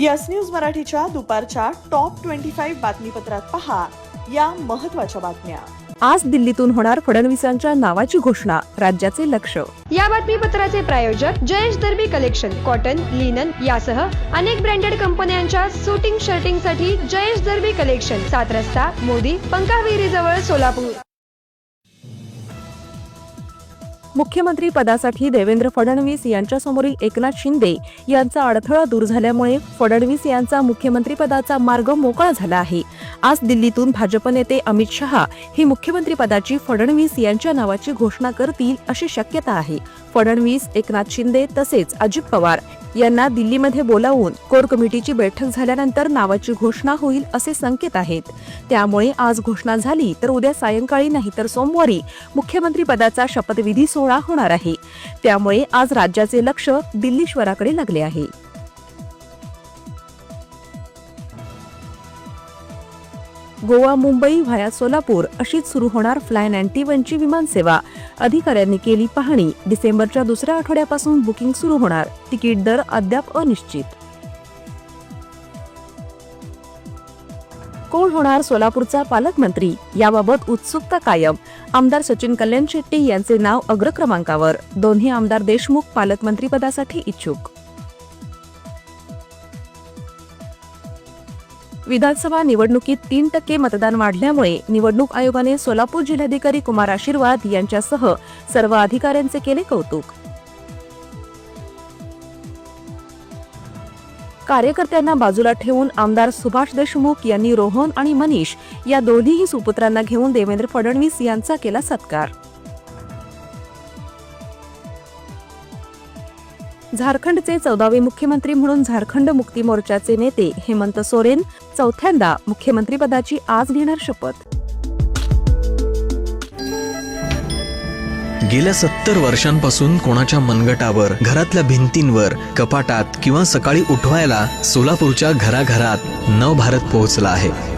Yes news मराठीच्या दुपारच्या top twenty five बातमीपत्रात पहा या महत्त्वाच्या बातम्या. आज दिल्लीतून होणार फडणवीसांच्या नावाची घोषणा राज्याचे लक्ष. या बातमीपत्राचे प्रायोजक Jayesh Darbi collection cotton linen यासह अनेक ब्रँडेड कंपन्यांच्या शूटिंग शर्टिंगसाठी जयेश दर्बी कलेक्शन सात रस्ता मोदी पंकाविहिरी जवळ सोलापूर. मुख्यमंत्री पदासाठी देवेंद्र फडणवीस यांच्यासमोरील एकनाथ शिंदे यांचा अडथळा दूर झाल्यामुळे फडणवीस यांचा मुख्यमंत्रीपदाचा मार्ग मोकळा झाला आहे. आज दिल्लीतून भाजप नेते अमित शहा ही मुख्यमंत्रीपदाची फडणवीस यांच्या नावाची घोषणा करतील अशी शक्यता आहे. फडणवीस एकनाथ शिंदे तसेच अजित पवार यांना दिल्लीमध्ये बोलावून कोर कमिटीची बैठक झाल्यानंतर नावाची घोषणा होईल असे संकेत आहेत. त्यामुळे आज घोषणा झाली तर उद्या सायंकाळी नाही तर सोमवारी मुख्यमंत्री पदाचा शपथविधी सोहळा होणार आहे. त्यामुळे आज राज्याचे लक्ष दिल्लीश्वराकडे लागले आहे. गोवा मुंबई व्हाया सोलापूर अशीच सुरू होणार फ्लाय नाईन्टी वनची विमानसेवा. अधिकाऱ्यांनी केली पाहणी. डिसेंबरच्या दुसऱ्या आठवड्यापासून बुकिंग सुरू होणार. तिकीट दर अद्याप अनिश्चित. कोण होणार सोलापूरचा पालकमंत्री? याबाबत उत्सुकता कायम. आमदार सचिन कल्याण शेट्टी यांचे नाव अग्रक्रमांकावर. दोन्ही आमदार देशमुख पालकमंत्रीपदासाठी इच्छुक. विधानसभा निवडणुकीत तीन टक्के मतदान वाढल्यामुळे निवडणूक आयोगाने सोलापूर जिल्हाधिकारी कुमार आशीर्वाद यांच्यासह सर्व अधिकाऱ्यांचे केले कौतुक. कार्यकर्त्यांना बाजूला ठेवून आमदार सुभाष देशमुख यांनी रोहन आणि मनीष या दोन्हीही सुपुत्रांना घेऊन देवेंद्र फडणवीस यांचा केला सत्कार. झारखंडचे चौदावे मुख्यमंत्री म्हणून झारखंड मुक्ती मोर्चाचे नेते हेमंत सोरेन चौथ्यांदा मुख्यमंत्रीपदाची आज घेणार शपथ. गेल्या सत्तर वर्षांपासून कोणाच्या मनगटावर घरातल्या भिंतींवर कपाटात किंवा सकाळी उठवायला सोलापूरच्या घराघरात नवभारत पोहोचला आहे.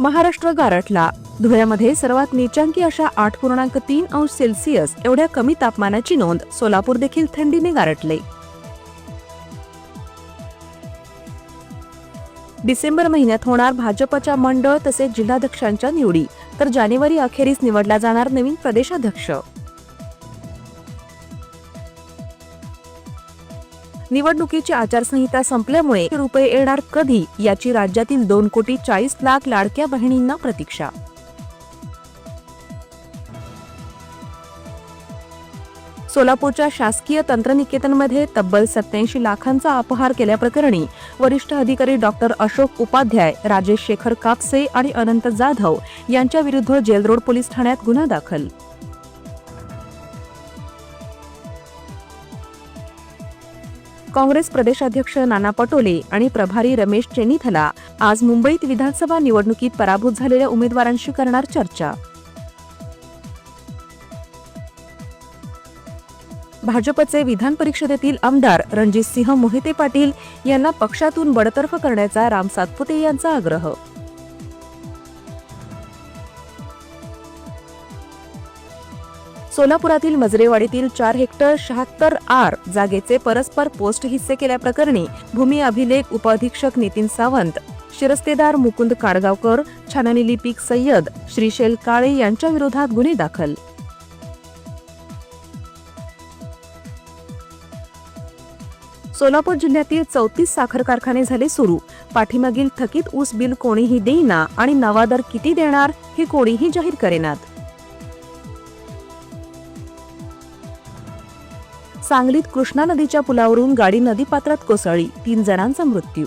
महाराष्ट्र गारठला. धुळ्यामध्ये सर्वात नीचांकी अशा आठ पूर्णांक तीन अंश सेल्सिअस एवढ्या कमी तापमानाची नोंद सोलापूर देखील थंडीने गारटले डिसेंबर महिन्यात होणार भाजपच्या मंडळ तसेच जिल्हाध्यक्षांच्या निवडी. तर जानेवारी अखेरीस निवडला जाणार नवीन प्रदेशाध्यक्ष. निवडणुकीची आचारसंहिता संपल्यामुळे रुपये येणार कधी याची राज्यातील दोन कोटी चाळीस लाख लाडक्या बहिणींना प्रतीक्षा. सोलापूरच्या शासकीय तंत्रनिकेतनमध्ये तब्बल सत्याऐंशी लाखांचा अपहार केल्याप्रकरणी वरिष्ठ अधिकारी डॉक्टर अशोक उपाध्याय राजेश शेखर कापसे आणि अनंत जाधव यांच्या विरुद्ध जेलरोड पोलीस ठाण्यात गुन्हा दाखल. काँग्रेस प्रदेशाध्यक्ष नाना पटोले आणि प्रभारी रमेश चेनिथला आज मुंबईत विधानसभा निवडणुकीत पराभूत झालेल्या उमेदवारांशी करणार चर्चा. भाजपचे विधान परिषदेतील आमदार रणजितसिंह मोहिते पाटील यांना पक्षातून बडतर्फ करण्याचा राम सातपुते यांचा आग्रह सोलापुरातील मजरेवाडीतील चार हेक्टर शहात्तर आर जागेचे परस्पर पोस्ट हिस्से केल्याप्रकरणी भूमी अभिलेख उपअधीक्षक नितीन सावंत शिरस्तेदार मुकुंद काडगावकर छाननी लिपिक सय्यद श्रीशैल काळे यांच्या विरोधात गुन्हे दाखल. सोलापूर जिल्ह्यातील चौतीस साखर कारखाने झाले सुरू. पाठीमागील थकीत ऊस बिल कोणीही देईना आणि नवा दर किती देणार हे कोणीही जाहीर करेनात. सांगलीत कृष्णा नदीच्या पुलावरून गाडी नदीपात्रात कोसळली. तीन जणांचा मृत्यू.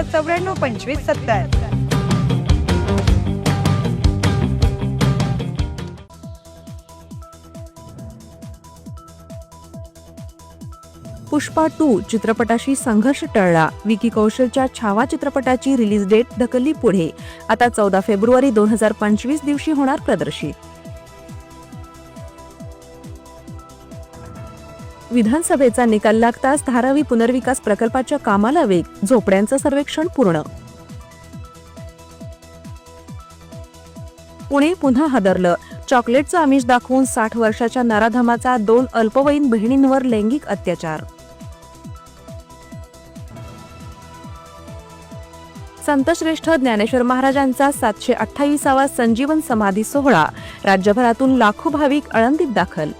चौऱ्याण्णव पंचवीस सत्तर. पुष्पा टू चित्रपटाशी संघर्ष टळला. विकी कौशलच्या छावा चित्रपटाची रिलीज डेट ढकलली पुढे. आता चौदा फेब्रुवारी दोन हजार पंचवीस दिवशी होणार प्रदर्शित. विधानसभेचा निकाल लागताच धारावी पुनर्विकास प्रकल्पाच्या कामाला वेग झोपड्यांचं सर्वेक्षण पूर्ण. पुणे पुन्हा हादरलं. चॉकलेटचं आमिष दाखवून साठ वर्षाच्या नराधमाचा दोन अल्पवयीन बहिणींवर लैंगिक अत्याचार. संतश्रेष्ठ ज्ञानेश्वर महाराजांचा सातशे अठ्ठावीसावा संजीवन समाधी सोहळा. राज्यभरातून लाखो भाविक आळंदीत दाखल.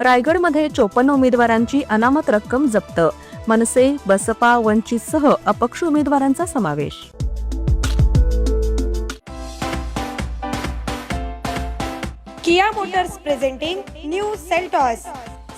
रायगडमध्ये चोपन्न उमेदवारांची अनामत रक्कम जप्त. मनसे बसपा वंचितसह अपक्ष उमेदवारांचा समावेश. Kia motors presenting new Seltos.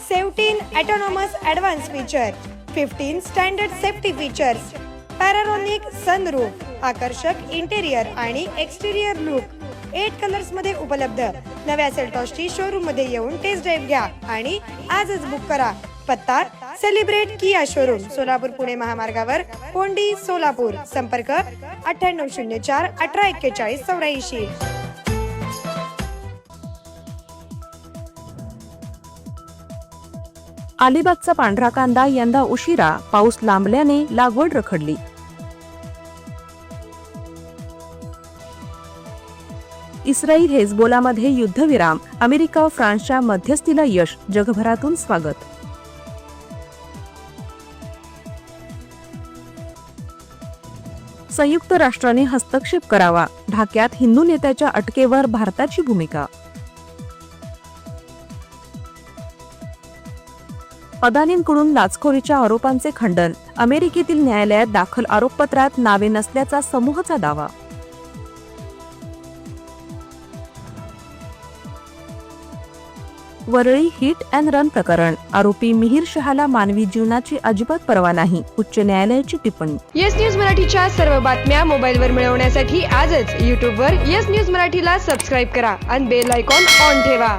Seventeen autonomous advance feature. Fifteen standard safety features. Panoramic sunroof. आकर्षक इंटेरियर आणि एक्सटेरियर लुक एट कलर्समध्ये उपलब्ध. नव्या सेल्टॉसची शोरूममध्ये येऊन टेस्ट ड्राईव्ह घ्या आणि आजच बुक करा. पत्ता celebrate Kia showroom Solapur Pune महामार्गावर कोंडी सोलापूर. संपर्क अठ्ठ्याण्णव शून्य चार अठरा एक्केचाळीस चौऱ्याऐंशी. अलिबागचा पांढरा कांदा यंदा उशिरा पाऊस लांबल्याने लागवड रखडली. इस्रायल हेजबोलामध्ये युद्धविराम अमेरिका फ्रान्सच्या मध्यस्थीला यश जगभरातून स्वागत. संयुक्त राष्ट्राने हस्तक्षेप करावा ढाक्यात हिंदू नेत्याच्या अटकेवर भारताची भूमिका. अदानींकडून लाचखोरीच्या आरोपांचे खंडन अमेरिकेतील न्यायालयात दाखल आरोपपत्रात नावे नसल्याचा समूहाचा दावा. वरळी हिट अँड रन प्रकरण. आरोपी मिहीर शहाला मानवी जीवनाची अजिबात परवा नाही उच्च न्यायालयाची टिप्पणी. येस न्यूज मराठीच्या सर्व बातम्या मोबाईलवर मिळवण्यासाठी आजच यूट्यूबवर येस न्यूज मराठीला सबस्क्राईब करा आणि बेल आयकॉन ऑन ठेवा.